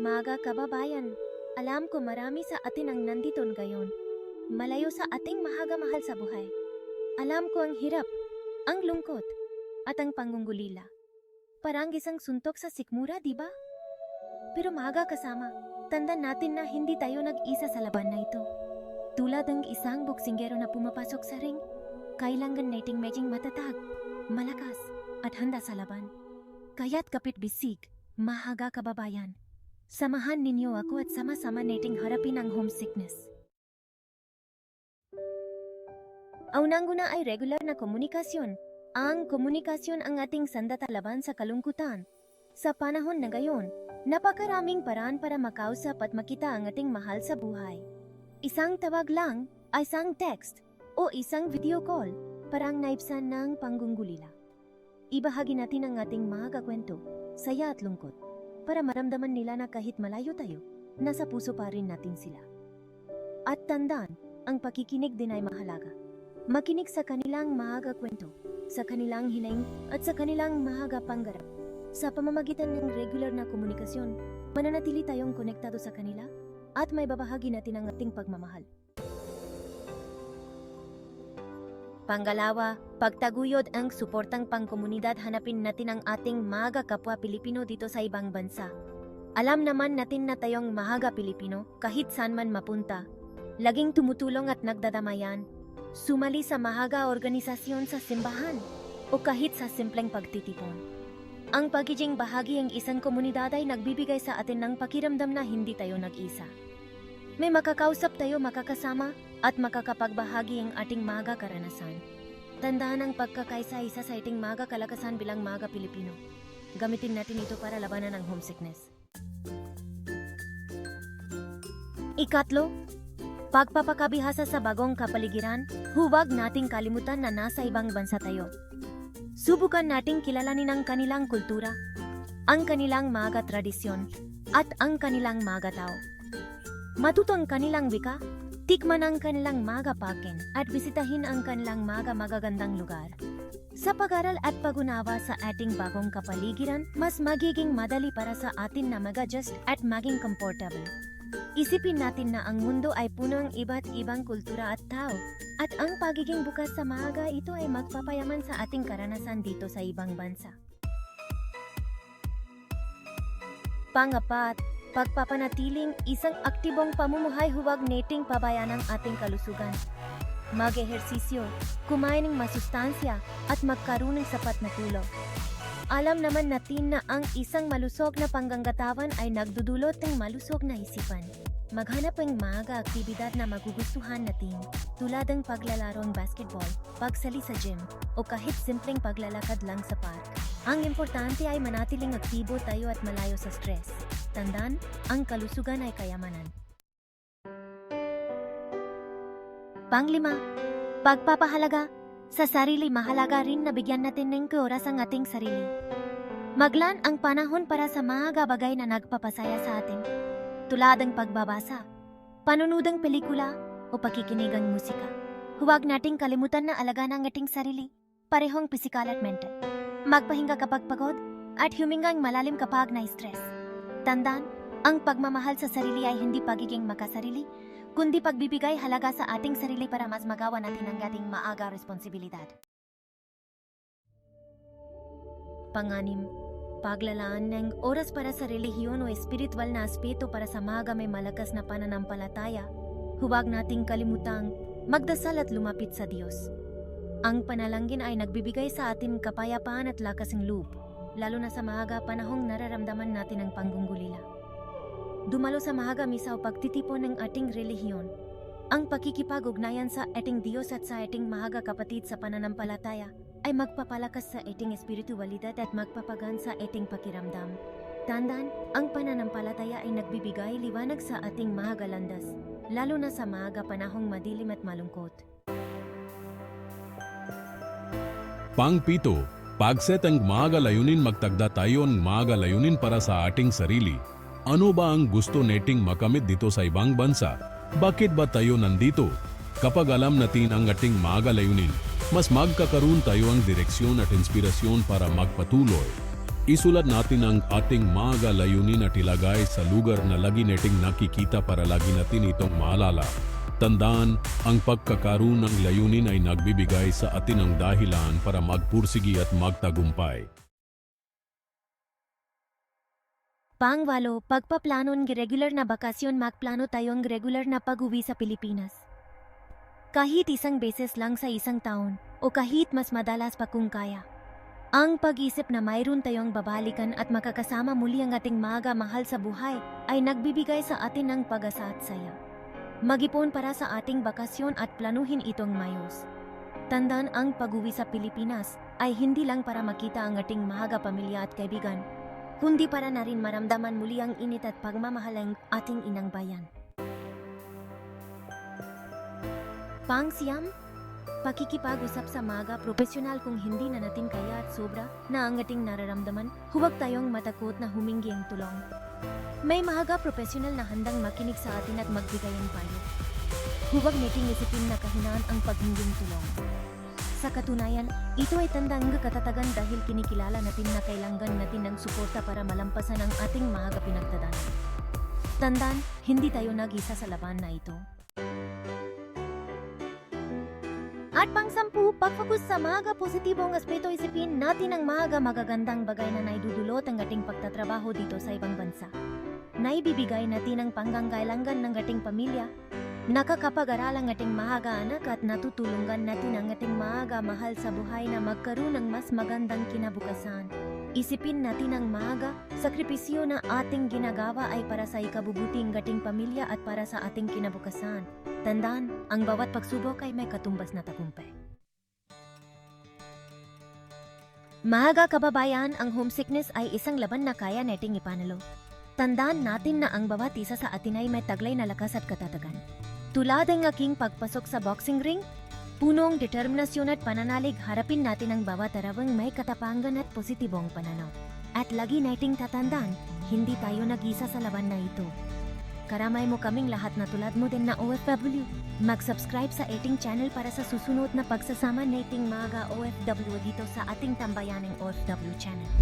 Mga kababayan, alam ko marami sa atin ang nandito ngayon. Malayo sa ating mahaga mahal sa buhay. Alam ko ang hirap, ang lungkot, at ang pangungulila. Parang isang suntok sa sikmura, di ba? Pero maga kasama, tanda natin na hindi tayo nag-isa sa laban na ito. Tulad ng isang boksinggero na pumapasok sa ring, kailangan nating meding matatag, malakas, at handa sa laban. Kaya't kapit bisig, mahaga kababayan. Samahan ninyo ako at sama-sama nating harapin ang homesickness. Aunang-una ay regular na komunikasyon. Ang komunikasyon ang ating sandata laban sa kalungkutan. Sa panahon na gayon, napakaraming paraan para makausap at makita ang ating mahal sa buhay. Isang tawag lang, isang text, o isang video call, parang naipsan ng panggungulila. Ibahagi natin ang ating mga kakwento, saya at lungkot, para maramdaman nila na kahit malayo tayo, nasa puso pa rin natin sila. At tandaan, ang pakikinig din ay mahalaga. Makinig sa kanilang maaga kwento, sa kanilang hinaing at sa kanilang maaga pangarap. Sa pamamagitan ng regular na komunikasyon, mananatili tayong konektado sa kanila at may babahagi natin ang ating pagmamahal. Pangalawa, pagtaguyod ang suportang pangkomunidad hanapin natin ang ating maga kapwa Pilipino dito sa ibang bansa. Alam naman natin na tayong mahaga Pilipino kahit saan man mapunta. Laging tumutulong at nagdadamayan. Sumali sa mahaga organisasyon sa simbahan o kahit sa simpleng pagtitipon. Ang pagiging bahagi ng isang komunidad ay nagbibigay sa atin ng pakiramdam na hindi tayo nag-isa. May makakausap tayo makakasama at makakapagbahagi ang ating maga karanasan. Tandaan ang pagkakaisa-isa sa ating maga kalakasan bilang maga Pilipino. Gamitin natin ito para labanan ang homesickness. Ikatlo, pagpapakabihasa sa bagong kapaligiran, huwag nating kalimutan na nasa ibang bansa tayo. Subukan nating kilalanin ang kanilang kultura, ang kanilang mga tradisyon, at ang kanilang mga tao. Matuto ang kanilang wika, tikman ang kanilang mga pakin, at bisitahin ang kanilang mga magagandang lugar. Sa pag-aral at pag-unawa sa ating bagong kapaligiran, mas magiging madali para sa atin na mag-adjust at maging comfortable. Isipin natin na ang mundo ay puno ng iba't ibang kultura at tao, at ang pagiging bukas sa maaga ito ay magpapayaman sa ating karanasan dito sa ibang bansa. Pangapat, pagpapanatiling isang aktibong pamumuhay huwag nating pabayaan ang ating kalusugan. Mag-ehersisyo, kumain ng masustansya, at magkaroon ng sapat na tulog. Alam naman natin na ang isang malusog na pangganggatawan ay nagdudulot ng malusog na isipan. Maghanap ng mga aktibidad na magugustuhan natin tulad ng paglalarong basketball, pagsali sa gym, o kahit simpleng paglalakad lang sa park. Ang importante ay manatiling aktibo tayo at malayo sa stress. Tandaan, ang kalusugan ay kayamanan. Panglima, pagpapahalaga. Sa sarili mahalaga rin na bigyan natin ng oras ang ating sarili. Maglan ang panahon para sa mga bagay na nagpapasaya sa atin. Tulad ng pagbabasa, panunod ng pelikula, o pakikinig ng musika. Huwag nating kalimutan na alagaan ang ating sarili, parehong pisikal at mental. Magpahinga kapag pagod, at humingang malalim kapag na-stress. Tandaan, ang pagmamahal sa sarili ay hindi pagiging makasarili, kundi pagbibigay halaga sa ating sarili para mas magawa natin ang ating maaga responsibilidad. Panganim, paglalaan ng oras para sa relihiyon o espiritual na aspeto para sa mga may malakas na pananampalataya, huwag nating kalimutang magdasal at lumapit sa Diyos. Ang panalangin ay nagbibigay sa atin kapayapaan at lakas ng loob, lalo na sa mahaga panahong nararamdaman natin ang panggungulila. Dumalo sa mahaga misa o pagtitipon ng ating relihiyon. Ang pakikipag-ugnayan sa ating Diyos at sa ating mahaga kapatid sa pananampalataya ay magpapalakas sa ating espiritualidad at magpapagan sa ating pakiramdam. Tandaan, ang pananampalataya ay nagbibigay liwanag sa ating mahaga landas, lalo na sa mahaga panahong madilim at malungkot. Pangpito, pagset ang mga layunin magtagda tayo ng mga layunin para sa ating sarili. Ano ba ang gusto nating makamit dito sa ibang bansa? Bakit ba tayo nandito? Kapag alam natin ang ating mga layunin, mas magkakaroon tayo ang direksyon at inspirasyon para magpatuloy. Isulat natin ang ating mga layunin at ilagay sa lugar na lagi nating nakikita para lagi natin itong maalala. Tandaan, ang pagkakaroon ng layunin ay nagbibigay sa atin ng dahilan para magpursigi at magtagumpay. Pangwalo, pagpaplanon ng regular na bakasyon magplano tayong regular na pag-uwi sa Pilipinas. Kahit isang beses lang sa isang taon, o kahit mas madalas pa kung kaya. Ang pag-isip na mayroon tayong babalikan at makakasama muli ang ating mga mahal sa buhay ay nagbibigay sa atin ng pag-asa at saya. Mag-ipon para sa ating bakasyon at planuhin itong mayos. Tandaan ang pag-uwi sa Pilipinas ay hindi lang para makita ang ating mga pamilya at kaibigan, kundi para na rin maramdaman muli ang init at pagmamahal ng ating inang bayan. Pangsiyam, pakikipag-usap sa mga profesional kung hindi na natin kaya at sobra na ang ating nararamdaman, huwag tayong matakot na humingi ang tulong. May mga profesional na handang makinig sa atin at magbigay ng payo. Huwag nating isipin na kahinaan ang paghinging tulong. Sa katunayan, ito ay tandang katatagan dahil kinikilala natin na kailangan natin ng suporta para malampasan ang ating mga pinagdadaanan. Tandaan, hindi tayo nag-isa sa laban na ito. At pang-sampu, pag-focus sa mga positibong aspeto isipin natin ang mga magagandang bagay na naidudulot ang ating pagtatrabaho dito sa ibang bansa. Naibibigay natin ang panggangailangan ng ating pamilya, nakakapag-aral ang ating mga anak at natutulungan natin ang ating mga mahal sa buhay na magkaroon ng mas magandang kinabukasan. Isipin natin ang mga sakripisyo na ating ginagawa ay para sa ikabubuti ng ating pamilya at para sa ating kinabukasan. Tandaan, ang bawat pagsubok ay may katumbas na tagumpay. Mga kababayan, ang homesickness ay isang laban na kaya nating ipanalo. Tandaan natin na ang bawat isa sa atin ay may taglay na lakas at katatagan. Tulad ng aking pagpasok sa boxing ring, punong determinasyon at pananalig harapin natin ang bawat arawang may katapangan at positibong pananaw. At lagi nating tatandaan, hindi tayo nag-isa sa laban na ito. Karamay mo kaming lahat na tulad mo din na OFW. Mag-subscribe sa ating channel para sa susunod na pagsasama nating mga OFW dito sa ating tambayaneng OFW channel.